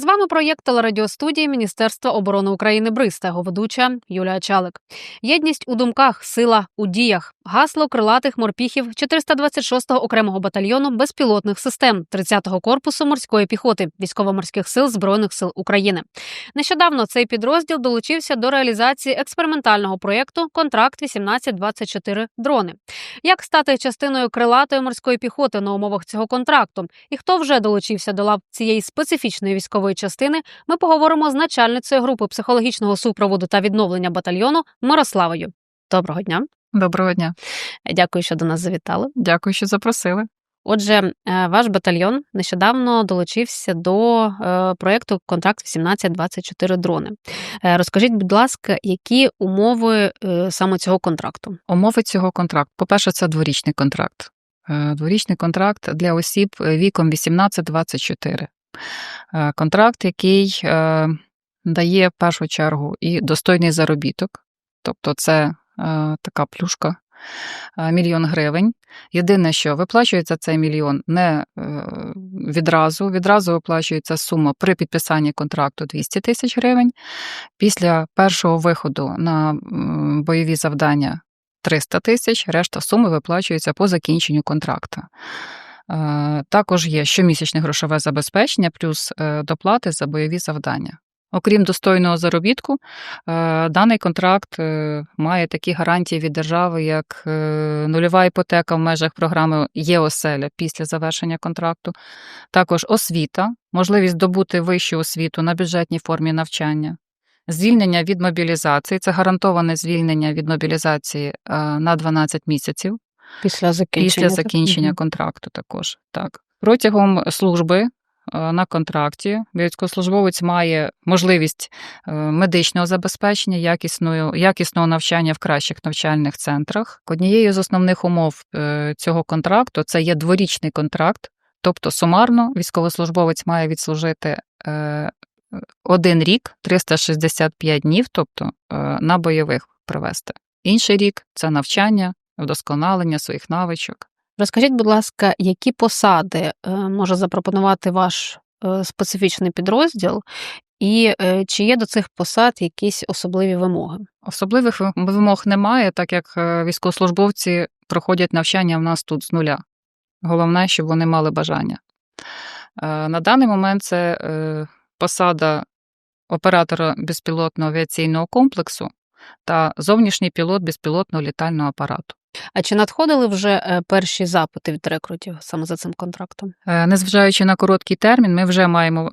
З вами проєкт телерадіостудії Міністерства оборони України Бриз та його ведуча Юлія Чалик. Єдність у думках, сила у діях. Гасло крилатих морпіхів 426-го окремого батальйону безпілотних систем 30-го корпусу морської піхоти військово-морських сил збройних сил України. Нещодавно цей підрозділ долучився до реалізації експериментального проєкту Контракт 1824 дрони. Як стати частиною крилатої морської піхоти на умовах цього контракту? І хто вже долучився до лав цієї специфічної військової частини? Ми поговоримо з начальницею групи психологічного супроводу та відновлення батальйону Мирославою. Доброго дня, Доброго дня. дякую, що до нас завітали. Дякую, що запросили. Отже, е, ваш батальйон нещодавно долучився до е, проєкту Контракт 1824 дрони. Е, Розкажіть, будь ласка, які умови саме цього контракту? Умови цього контракту. По-перше, це дворічний контракт. Дворічний контракт для осіб віком 18-24. Е, Контракт, який е, дає в першу чергу і достойний заробіток, тобто це е, така плюшка. Мільйон гривень. Єдине, що виплачується цей мільйон не відразу. Відразу виплачується сума при підписанні контракту 200 тисяч гривень. Після першого виходу на бойові завдання 300 тисяч, решта суми виплачується по закінченню контракту. Е, Також є щомісячне грошове забезпечення плюс е, доплати за бойові завдання. Окрім достойного заробітку, е, даний контракт має такі гарантії від держави, як нульова іпотека в межах програми ЄОСЕЛЯ після завершення контракту, також освіта, можливість здобути вищу освіту на бюджетній формі навчання, звільнення від мобілізації це гарантоване звільнення від мобілізації на 12 місяців Після закінчення після закінчення контракту також. Так. Протягом служби е, на контракті військовослужбовець має можливість е, медичного забезпечення, якісного, якісного навчання в кращих навчальних центрах. Однією з основних умов е, цього контракту це є дворічний контракт, тобто сумарно військовослужбовець має відслужити е, один рік 365 днів, тобто е, на бойових провести. Інший рік це навчання, вдосконалення своїх навичок. Розкажіть, будь ласка, які посади е, може запропонувати ваш е, специфічний підрозділ, і е, чи є до цих посад якісь особливі вимоги? Особливих вимог немає, так як військовослужбовці проходять навчання в нас тут з нуля. Головне, щоб вони мали бажання. На даний момент це посада оператора безпілотного авіаційного комплексу та зовнішній пілот безпілотного літального апарату. А чи надходили вже е, перші запити від рекрутів саме за цим контрактом? Е, Незважаючи на короткий термін, ми вже маємо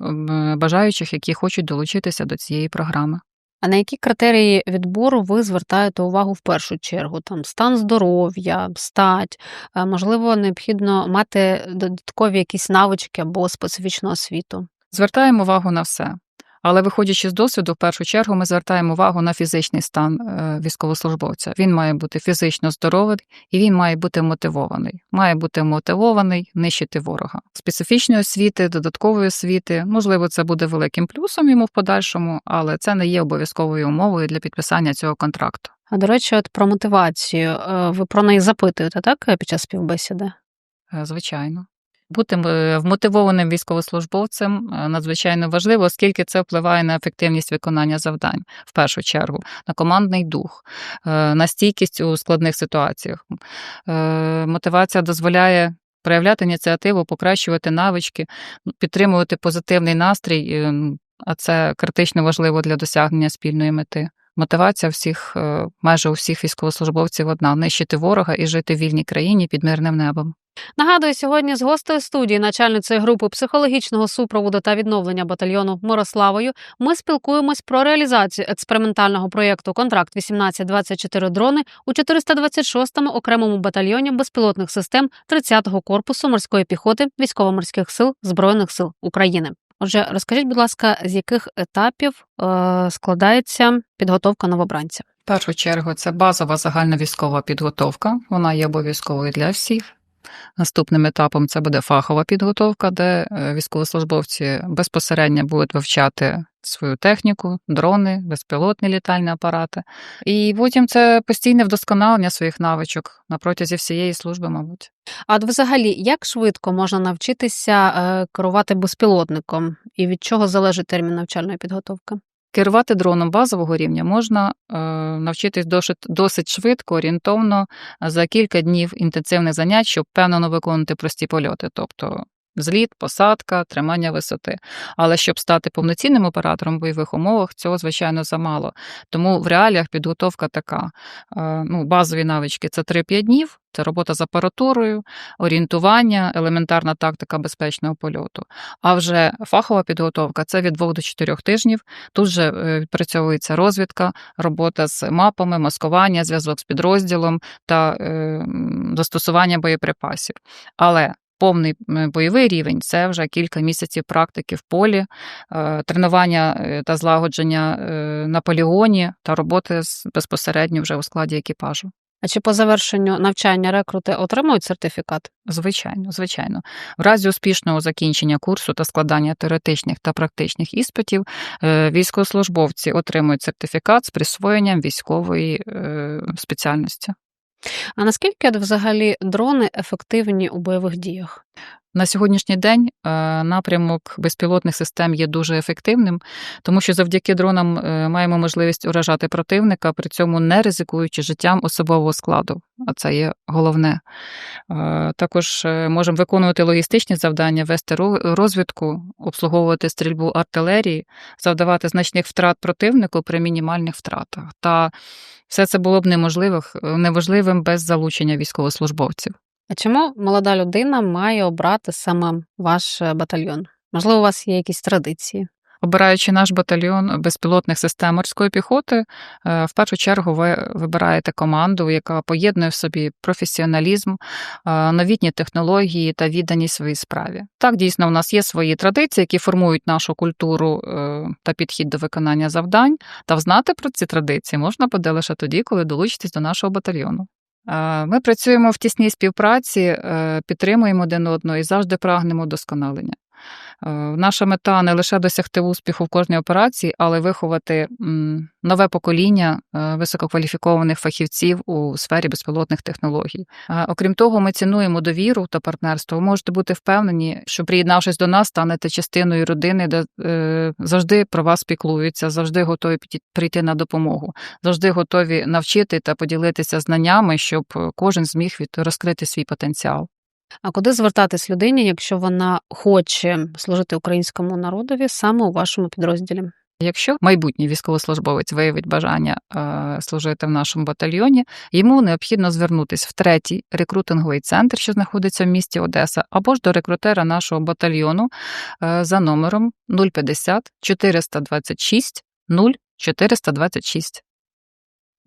бажаючих, які хочуть долучитися до цієї програми. А на які критерії відбору ви звертаєте увагу в першу чергу? Там стан здоров'я, стать, е, можливо, необхідно мати додаткові якісь навички або специфічну освіту. Звертаємо увагу на все. Але виходячи з досвіду, в першу чергу ми звертаємо увагу на фізичний стан е, військовослужбовця. Він має бути фізично здоровий і він має бути мотивований. Має бути мотивований нищити ворога. Специфічної освіти, додаткової освіти, можливо, це буде великим плюсом йому в подальшому, але це не є обов'язковою умовою для підписання цього контракту. А до речі, от про мотивацію. е, Ви про неї запитуєте, так, під час співбесіди? Е, Звичайно. Бути е, вмотивованим військовослужбовцем е, надзвичайно важливо, оскільки це впливає на ефективність виконання завдань в першу чергу, на командний дух, е, на стійкість у складних ситуаціях. Мотивація дозволяє проявляти ініціативу, покращувати навички, підтримувати позитивний настрій, а це критично важливо для досягнення спільної мети. Мотивація всіх, е, майже у всіх військовослужбовців одна нищити ворога і жити в вільній країні під мирним небом. Нагадую, сьогодні з гостею студії, начальницею групи психологічного супроводу та відновлення батальйону Мирославою, ми спілкуємось про реалізацію експериментального проєкту Контракт 1824 дрони у 426-му окремому батальйоні безпілотних систем 30-го корпусу морської піхоти військово-морських сил Збройних сил України. Отже, розкажіть, будь ласка, з яких етапів е, складається підготовка новобранця? В першу чергу це базова загальновійськова підготовка. Вона є обов'язковою для всіх. Наступним етапом це буде фахова підготовка, де е, військовослужбовці безпосередньо будуть вивчати свою техніку, дрони, безпілотні літальні апарати. І потім це постійне вдосконалення своїх навичок на протязі всієї служби, мабуть. А от взагалі, як швидко можна навчитися е, керувати безпілотником, і від чого залежить термін навчальної підготовки? Керувати дроном базового рівня можна е, навчитись досить, досить швидко, орієнтовно за кілька днів інтенсивних занять, щоб впевнено виконувати прості польоти, тобто зліт, посадка, тримання висоти. Але щоб стати повноцінним оператором в бойових умовах, цього звичайно замало. Тому в реаліях підготовка така: е, ну, базові навички це 3-5 днів. Це робота з апаратурою, орієнтування, елементарна тактика безпечного польоту. А вже фахова підготовка це від 2 до 4 тижнів. Тут же е, відпрацьовується розвідка, робота з мапами, маскування, зв'язок з підрозділом та е, застосування боєприпасів. Але повний бойовий рівень це вже кілька місяців практики в полі, е, тренування е, та злагодження е, на полігоні та роботи безпосередньо вже у складі екіпажу. А чи по завершенню навчання рекрути отримують сертифікат? Звичайно, звичайно. В разі успішного закінчення курсу та складання теоретичних та практичних іспитів військовослужбовці отримують сертифікат з присвоєнням військової спеціальності. А наскільки взагалі дрони ефективні у бойових діях? На сьогоднішній день е, напрямок безпілотних систем є дуже ефективним, тому що завдяки дронам е, маємо можливість уражати противника, при цьому не ризикуючи життям особового складу. А це є головне. Е, Також можемо виконувати логістичні завдання, вести розвідку, обслуговувати стрільбу артилерії, завдавати значних втрат противнику при мінімальних втратах. Та все це було б неможливим без залучення військовослужбовців. А чому молода людина має обрати саме ваш е, батальйон? Можливо, у вас є якісь традиції? Обираючи наш батальйон безпілотних систем морської піхоти, е, в першу чергу ви вибираєте команду, яка поєднує в собі професіоналізм, е, новітні технології та відданість своїй справі. Так, дійсно, у нас є свої традиції, які формують нашу культуру та підхід до виконання завдань. Та взнати про ці традиції можна буде лише тоді, коли долучитесь до нашого батальйону. Е, Ми працюємо в тісній співпраці, е, підтримуємо один одного і завжди прагнемо досконалення. Е, Наша мета не лише досягти успіху в кожній операції, але виховати нове покоління е, висококваліфікованих фахівців у сфері безпілотних технологій. Е, Окрім того, ми цінуємо довіру та партнерство. Ви можете бути впевнені, що приєднавшись до нас, станете частиною родини, де завжди про вас піклуються, завжди готові прийти на допомогу, завжди готові навчити та поділитися знаннями, щоб кожен зміг від розкрити свій потенціал. А куди звертатись людині, якщо вона хоче служити українському народові саме у вашому підрозділі? Якщо майбутній військовослужбовець виявить бажання е, служити в нашому батальйоні, йому необхідно звернутися в третій рекрутинговий центр, що знаходиться в місті Одеса, або ж до рекрутера нашого батальйону е, за номером 050 426 0426.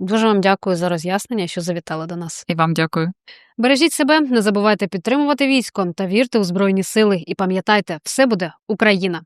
Дуже вам дякую за роз'яснення, що завітали до нас. І вам дякую. Бережіть себе, не забувайте підтримувати військо та вірте у збройні сили. І пам'ятайте, все буде Україна.